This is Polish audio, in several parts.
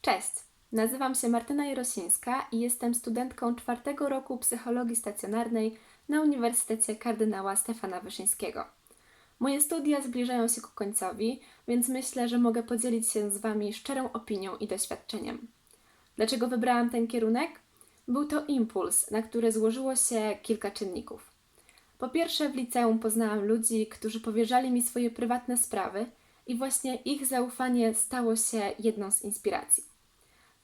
Cześć, nazywam się Martyna Jarosińska i jestem studentką czwartego roku psychologii stacjonarnej na Uniwersytecie Kardynała Stefana Wyszyńskiego. Moje studia zbliżają się ku końcowi, więc myślę, że mogę podzielić się z Wami szczerą opinią i doświadczeniem. Dlaczego wybrałam ten kierunek? Był to impuls, na który złożyło się kilka czynników. Po pierwsze, w liceum poznałam ludzi, którzy powierzali mi swoje prywatne sprawy i właśnie ich zaufanie stało się jedną z inspiracji.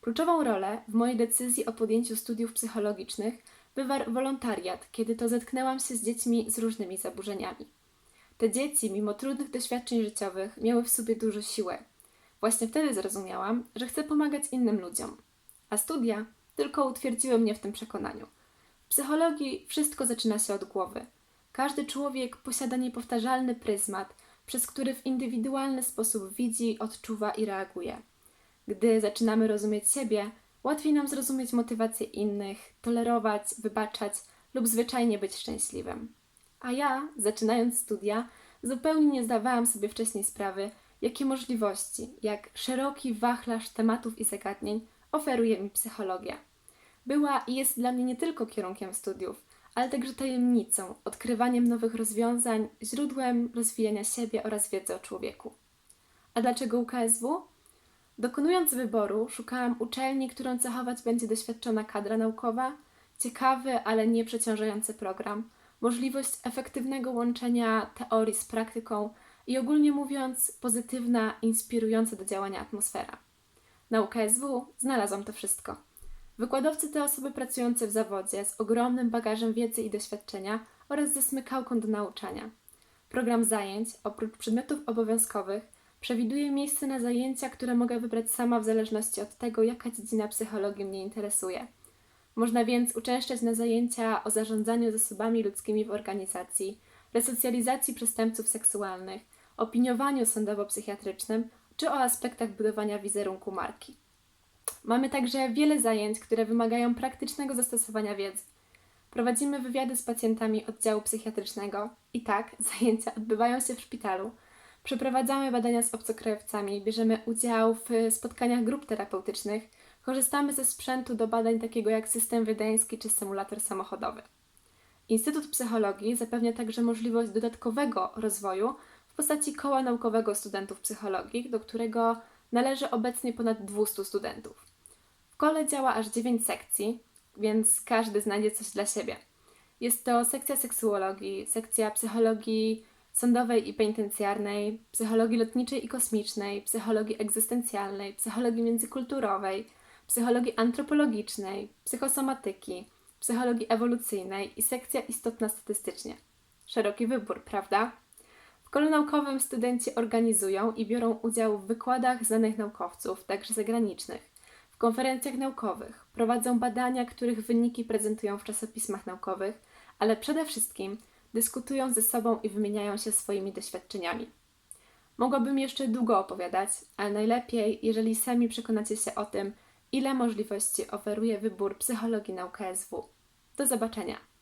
Kluczową rolę w mojej decyzji o podjęciu studiów psychologicznych wywarł wolontariat, kiedy to zetknęłam się z dziećmi z różnymi zaburzeniami. Te dzieci, mimo trudnych doświadczeń życiowych, miały w sobie dużo siły. Właśnie wtedy zrozumiałam, że chcę pomagać innym ludziom. A studia tylko utwierdziły mnie w tym przekonaniu. W psychologii wszystko zaczyna się od głowy. Każdy człowiek posiada niepowtarzalny pryzmat, przez który w indywidualny sposób widzi, odczuwa i reaguje. Gdy zaczynamy rozumieć siebie, łatwiej nam zrozumieć motywacje innych, tolerować, wybaczać lub zwyczajnie być szczęśliwym. A ja, zaczynając studia, zupełnie nie zdawałam sobie wcześniej sprawy, jakie możliwości, jak szeroki wachlarz tematów i zagadnień oferuje mi psychologia. Była i jest dla mnie nie tylko kierunkiem studiów, ale także tajemnicą, odkrywaniem nowych rozwiązań, źródłem rozwijania siebie oraz wiedzy o człowieku. A dlaczego UKSW? Dokonując wyboru, szukałam uczelni, którą cechować będzie doświadczona kadra naukowa, ciekawy, ale nie przeciążający program, możliwość efektywnego łączenia teorii z praktyką i ogólnie mówiąc, pozytywna, inspirująca do działania atmosfera. Na UKSW znalazłam to wszystko. Wykładowcy to osoby pracujące w zawodzie z ogromnym bagażem wiedzy i doświadczenia oraz ze smykałką do nauczania. Program zajęć, oprócz przedmiotów obowiązkowych, przewiduje miejsce na zajęcia, które mogę wybrać sama w zależności od tego, jaka dziedzina psychologii mnie interesuje. Można więc uczęszczać na zajęcia o zarządzaniu zasobami ludzkimi w organizacji, resocjalizacji przestępców seksualnych, opiniowaniu sądowo-psychiatrycznym czy o aspektach budowania wizerunku marki. Mamy także wiele zajęć, które wymagają praktycznego zastosowania wiedzy. Prowadzimy wywiady z pacjentami oddziału psychiatrycznego i tak zajęcia odbywają się w szpitalu. Przeprowadzamy badania z obcokrajowcami, bierzemy udział w spotkaniach grup terapeutycznych, korzystamy ze sprzętu do badań takiego jak system wiedeński czy symulator samochodowy. Instytut Psychologii zapewnia także możliwość dodatkowego rozwoju w postaci koła naukowego studentów psychologii, do którego należy obecnie ponad 200 studentów. W kole działa aż 9 sekcji, więc każdy znajdzie coś dla siebie. Jest to sekcja seksuologii, sekcja psychologii sądowej i penitencjarnej, psychologii lotniczej i kosmicznej, psychologii egzystencjalnej, psychologii międzykulturowej, psychologii antropologicznej, psychosomatyki, psychologii ewolucyjnej i sekcja istotna statystycznie. Szeroki wybór, prawda? W kole naukowym studenci organizują i biorą udział w wykładach znanych naukowców, także zagranicznych, w konferencjach naukowych, prowadzą badania, których wyniki prezentują w czasopismach naukowych, ale przede wszystkim dyskutują ze sobą i wymieniają się swoimi doświadczeniami. Mogłabym jeszcze długo opowiadać, ale najlepiej, jeżeli sami przekonacie się o tym, ile możliwości oferuje wybór psychologii na UKSW. Do zobaczenia!